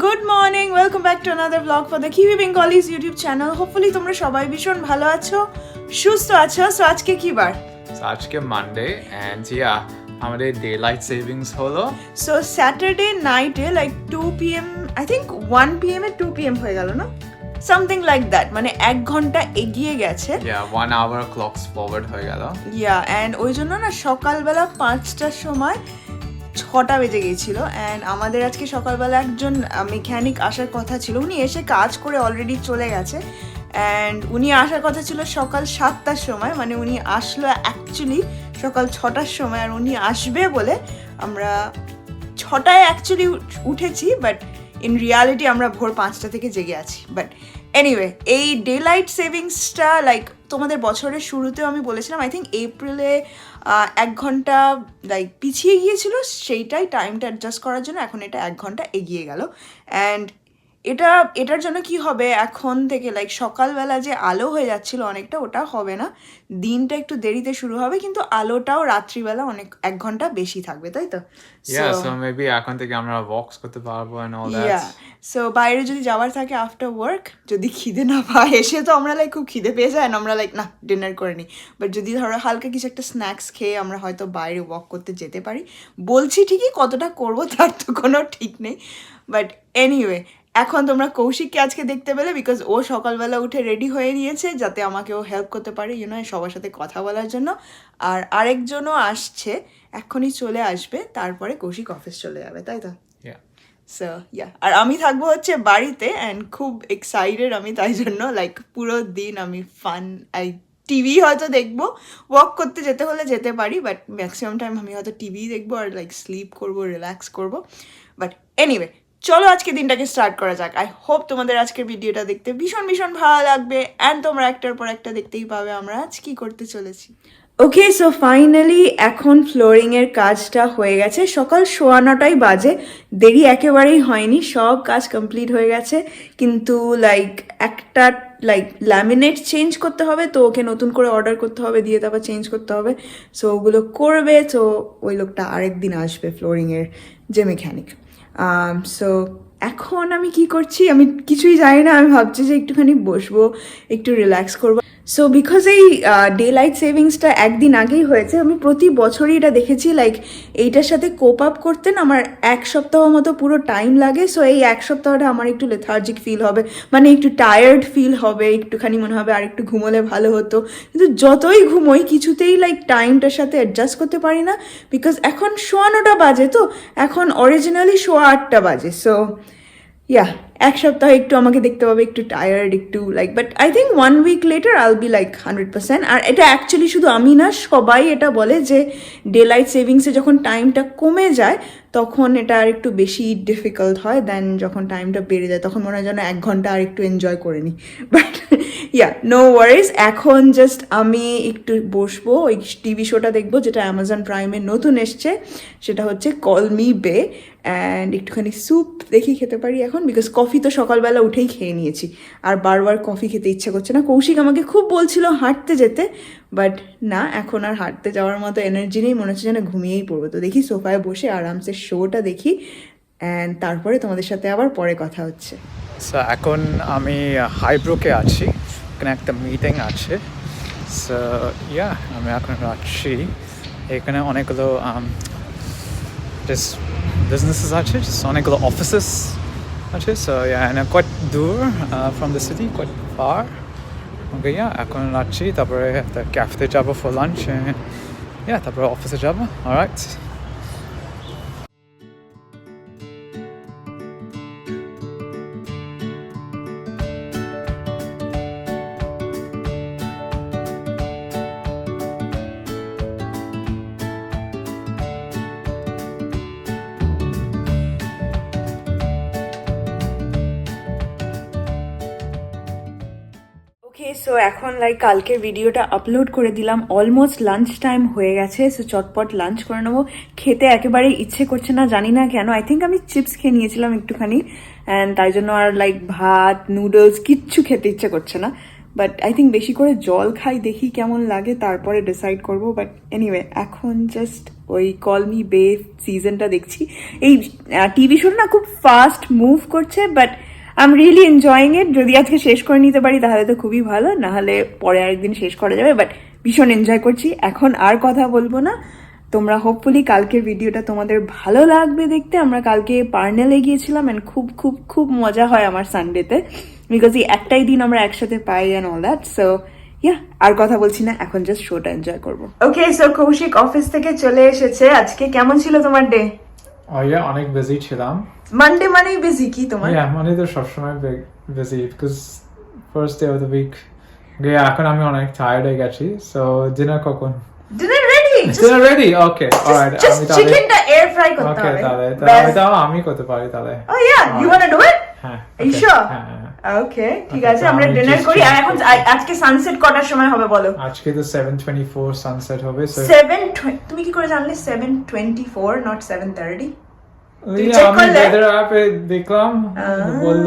Good morning welcome back to another blog for the Kiwi Bengalis YouTube channel hopefully তোমরা সবাই ভীষণ ভালো আছো সুস্থ আছো। সো আজকে কি বার? আজকে মানডে অ্যান্ড ইয়া আমাদের ডে লাইট সেভিংস হলো সো স্যাটারডে নাইটে like two P M I think one P M a two P M হয়ে গেল না সামথিং লাইক দ্যাট মানে এক ঘণ্টা এগিয়ে গেছে। Yeah one hour clocks forward হয়ে গেল। ইয়া অ্যান্ড ওই জন্য না সকালবেলা পাঁচটার সময় ছটা বেজে গিয়েছিল অ্যান্ড আমাদের আজকে সকালবেলা একজন মেকানিক আসার কথা ছিল। উনি এসে কাজ করে অলরেডি চলে গেছে অ্যান্ড উনি আসার কথা ছিল সকাল সাতটার সময় মানে উনি আসলো অ্যাকচুয়ালি সকাল ছটার সময়, আর উনি আসবে বলে আমরা ছটায় অ্যাকচুয়ালি উঠেছি বাট ইন রিয়ালিটি আমরা ভোর পাঁচটা থেকে জেগে আছি। বাট এনিওয়ে এই ডে লাইট সেভিংসটা লাইক তোমাদের বছরের শুরুতেও আমি বলেছিলাম আই থিঙ্ক এপ্রিলে এক ঘণ্টা লাইক পিছিয়ে গিয়েছিল, সেইটাই টাইমটা অ্যাডজাস্ট করার জন্য এখন এটা এক ঘণ্টা এগিয়ে গেল। অ্যান্ড এটা এটার জন্য কি হবে? এখন থেকে লাইক সকালবেলা যে আলো হয়ে যাচ্ছিল অনেকটা ওটা হবে না। দিনটা একটু দেরিতে শুরু হবে কিন্তু আলোটাও রাত্রিবেলা অনেক এক ঘণ্টা বেশি থাকবে তাই তো? এখন থেকে আমরা ওয়াকস করতে পারব সো বাইরে যদি যাওয়ার থাকে আফটার ওয়ার্ক যদি খিদে না পায় এসে তো আমরা লাইক খুব খিদে পেয়ে যায় আমরা লাইক না ডিনার করে নিই বাট যদি ধরো হালকা কিছু একটা স্ন্যাক্স খেয়ে আমরা হয়তো বাইরে ওয়াক করতে যেতে পারি। বলছি ঠিকই কতটা করব তার তো কোনো ঠিক নেই। বাট এনিওয়ে এখন তোমরা কৌশিককে আজকে দেখতে পেলে বিকজ ও সকালবেলা উঠে রেডি হয়ে নিয়েছে যাতে আমাকে ও হেল্প করতে পারে ইউনো সবার সাথে কথা বলার জন্য। আর আরেকজনও আসছে এক্ষুনি চলে আসবে তারপরে কৌশিক অফিস চলে যাবে তাই তো? সো ইয়া আর আমি থাকব হচ্ছে বাড়িতে অ্যান্ড খুব এক্সাইটেড আমি তাই জন্য লাইক পুরো দিন আমি ফান আই টিভি হয়তো দেখব ওয়াক করতে যেতে হলে যেতে পারি বাট ম্যাক্সিমাম টাইম আমি হয়তো টিভি দেখব আর লাইক স্লিপ করব রিল্যাক্স করব। বাট এনিওয়ে চলো আজকে দিনটাকে স্টার্ট করা যাক। আই হোপ তোমাদের আজকের ভিডিওটা দেখতে ভীষণ ভীষণ ভালো লাগবে অ্যান্ড তোমরা একটার পর একটা দেখতেই পাবে আমরা আজ কি করতে চলেছি। ওকে সো ফাইনালি এখন ফ্লোরিংয়ের কাজটা হয়ে গেছে। সকাল সোয়া নটাই বাজে। দেরি একেবারেই হয়নি। সব কাজ কমপ্লিট হয়ে গেছে। কিন্তু লাইক একটা লাইক ল্যামিনেট চেঞ্জ করতে হবে, তো ওকে নতুন করে অর্ডার করতে হবে, দিয়ে তারপর চেঞ্জ করতে হবে। সো ওগুলো করবে, তো ওই লোকটা আরেক দিন আসবে ফ্লোরিংয়ের যে মেকানিক সো এখন আমি কি করছি? আমি কিছুই জানি না। আমি ভাবছি যে একটুখানি বসবো, একটু রিল্যাক্স করব। সো বিকজ এই ডে লাইট সেভিংসটা একদিন আগেই হয়েছে, আমি প্রতি বছরই এটা দেখেছি লাইক এইটার সাথে কোপ আপ করতে না আমার এক সপ্তাহ মতো পুরো টাইম লাগে। সো এই এক সপ্তাহটা আমার একটু লেথার্জিক ফিল হবে মানে একটু টায়ার্ড ফিল হবে, একটুখানি মনে হবে আর একটু ঘুমোলে ভালো হতো। কিন্তু যতই ঘুমোই, কিছুতেই লাইক টাইমটার সাথে অ্যাডজাস্ট করতে পারি না বিকজ এখন শোয়ানোটা বাজে তো, এখন অরিজিনালি শোয়া আটটা বাজে সো ইয়া এক সপ্তাহ একটু আমাকে দেখতে পাবে, একটু টায়ার্ড একটু like but I think one week later I'll be like hundred percent আর এটা অ্যাকচুয়ালি শুধু আমি না, সবাই এটা বলে যে ডে লাইট সেভিংসে যখন টাইমটা কমে যায়, তখন এটা আর একটু বেশি ডিফিকাল্ট হয় দেন যখন টাইমটা বেড়ে যায়, তখন মনে হয় যেন এক ঘণ্টা আর একটু এনজয় করে নিই বাট ইয়া নো ওয়ারিজ এখন জাস্ট আমি একটু বসবো, ওই টিভি শোটা দেখব, যেটা অ্যামাজন প্রাইমে নতুন এসছে, সেটা হচ্ছে কলমি বে অ্যান্ড একটুখানি স্যুপ দেখি খেতে পারি এখন বিকজ কফি তো সকালবেলা উঠেই খেয়ে নিয়েছি। আর বারবার কফি খেতে ইচ্ছে করছে না। কৌশিক আমাকে খুব বলছিল হাঁটতে যেতে বাট না, এখন আর হাঁটতে যাওয়ার মতো এনার্জি নেই। মনে হচ্ছে যেন ঘুমিয়েই পড়ব। তো দেখি সোফায় বসে আরামসে শোটা দেখি অ্যান্ড তারপরে তোমাদের সাথে আবার পরে কথা হচ্ছে। এখন আমি হাইব্রোকে আছি। এখানে একটা মিটিং আছে। সো ইয়া আমি এখন আছি এখানে অনেকগুলো জাস্ট বিজনেসেস আছে অনেকগুলো offices আছে সো ইয়া এন্ড কোয়াইট দূর from the city quite far okay yeah এখন আছি তারপরে একটা ক্যাফেতে যাবো ফর লাঞ্চ ইয়া তারপরে অফিসে যাবো অলরাইট ওকে সো এখন লাইক কালকের ভিডিওটা আপলোড করে দিলাম। অলমোস্ট লাঞ্চ টাইম হয়ে গেছে সো চটপট লাঞ্চ করে নেব। খেতে একেবারে ইচ্ছে করছে না, জানি না কেন। আই থিঙ্ক আমি চিপস খেয়ে নিয়েছিলাম একটুখানি অ্যান্ড তাই জন্য আর লাইক ভাত নুডলস কিচ্ছু খেতে ইচ্ছে করছে না। বাট আই থিঙ্ক বেশি করে জল খাই, দেখি কেমন লাগে, তারপরে ডিসাইড করব। বাট এনিওয়ে এখন জাস্ট ওই কলমি বে সিজনটা দেখছি। এই টিভি শো না খুব ফাস্ট মুভ করছে but I am really enjoying it যদি আজকে শেষ করে নিতে পারি, তাহলে তো খুবই ভালো। নাহলে পরে আরেকদিন শেষ করা যাবে বাট ভীষণ এনজয় করছি। এখন আর কথা বলব না। তোমরা হোপফুলি কালকের ভিডিওটা তোমাদের ভালো লাগবে দেখতে। আমরা কালকে পার্নেলে গিয়েছিলাম অ্যান্ড খুব খুব খুব মজা হয় আমার সানডেতে বিকজ এই একটাই দিন আমরা একসাথে পাই and all that so yeah আর কথা বলছি না। এখন জাস্ট শোটা এনজয় করব। ওকে সো কৌশিক অফিস থেকে চলে এসেছে। আজকে কেমন ছিল তোমার ডে ইয়া অনেক বিজি ছিলাম। মানডে মানেই বিজি কি তোমার? ইয়া মানে তো সবসময় busy because first day of the week গিয়ে এখন আমি অনেক টায়ার্ড হয়ে গেছি সো ডিনার কখন? Dinner ready dinner ready okay alright আমি তাহলে চিকেনটা এয়ার ফ্রাই করতে ওকে তাহলে। তাহলে আমি করতে পারি তাহলে। ও yeah you want to do it হ্যাঁ ইউ sure? হ্যাঁ, হ্যাঁ, হ্যাঁ। ওকে ঠিক আছে আমরা ডিনার করি। আর এখন আজকে সানসেট কটার সময় হবে বলো? আজকে তো সেভেন টোয়েন্টি ফোর সানসেট হবে so সেভেন তুমি কি করে জানলে? Seven twenty four not seven thirty তুমি ইয়া, check আমি করলে? weather app এ দেখলাম বলল।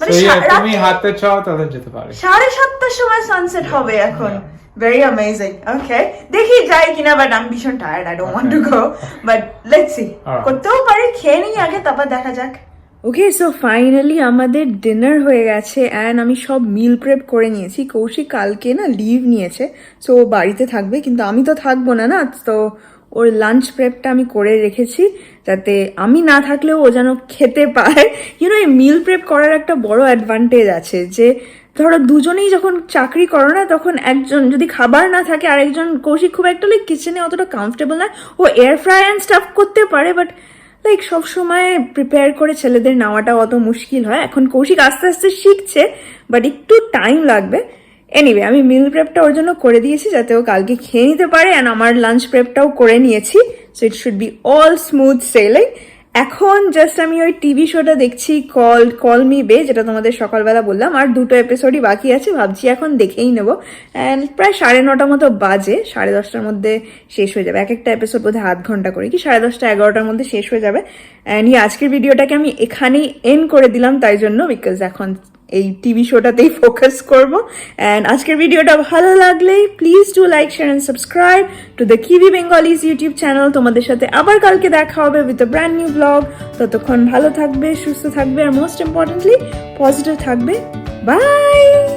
মানে So, yeah, তুমি রাত্রে- চাও তাহলে যেতে পারি। সাড়ে সাতটার সময় সানসেট হবে এখন. ভেরি অ্যামেজিং ওকে দেখি যাই কিনা বাট আমি ভীষণ tired I don't want to go but let's see করতেও পারি খেয়ে নিই আগে তারপর দেখা যাক। ওকে সো ফাইনালি আমাদের ডিনার হয়ে গেছে অ্যান্ড আমি সব মিল প্রেপ করে নিয়েছি। কৌশিক কালকে না লিভ নিয়েছে সো বাড়িতে থাকবে, কিন্তু আমি তো থাকব না না, তো ওর লাঞ্চ প্রেপটা আমি করে রেখেছি যাতে আমি না থাকলেও ও যেন খেতে পায়। ইউনো এই মিল প্রেপ করার একটা বড় অ্যাডভান্টেজ আছে যে, ধরো দুজনেই যখন চাকরি করো না, তখন একজন যদি খাবার না থাকে, আরেকজন কৌশিক খুব একটা লাইক কিচেনে অতটা কমফোর্টেবল না, ও এয়ার ফ্রাই অ্যান্ড স্টাফ করতে পারে বাট লাইক সবসময় প্রিপেয়ার করে ছেলেদের নেওয়াটা অত মুশকিল হয়। এখন কৌশিক আস্তে আস্তে শিখছে বাট একটু টাইম লাগবে। এনিওয়ে আমি মিল প্রেপটা ওর জন্য করে দিয়েছি যাতে ও কালকে খেয়ে নিতে পারে অ্যান্ড আমার লাঞ্চ প্রেপটাও করে নিয়েছি। So it should be all smooth sailing এখন জাস্ট আমি ওই টিভি শোটা দেখছি কল কল মি বে যেটা তোমাদের সকালবেলা বললাম, আর দুটো এপিসোডই বাকি আছে, ভাবছি এখন দেখেই নেব। অ্যান্ড প্রায় সাড়ে নটা মতো বাজে, সাড়ে দশটার মধ্যে শেষ হয়ে যাবে। এক একটা এপিসোড বোধহয় আধ ঘণ্টা করে, কি সাড়ে দশটা, এগারোটার মধ্যে শেষ হয়ে যাবে। অ্যান্ড আজকের ভিডিওটাকে আমি এখানেই এন্ড করে দিলাম, তাই জন্য বিকজ এখন এই টিভি শোটাতেই ফোকাস করব। অ্যান্ড আজকের ভিডিওটা ভালো লাগলে please do like share and subscribe to the Kiwi Bengalis YouTube channel তোমাদের সাথে আবার কালকে দেখা হবে with a brand new blog ততক্ষণ ভালো থাকবে, সুস্থ থাকবে আর মোস্ট ইম্পর্টেন্টলি পজিটিভ থাকবে। বাই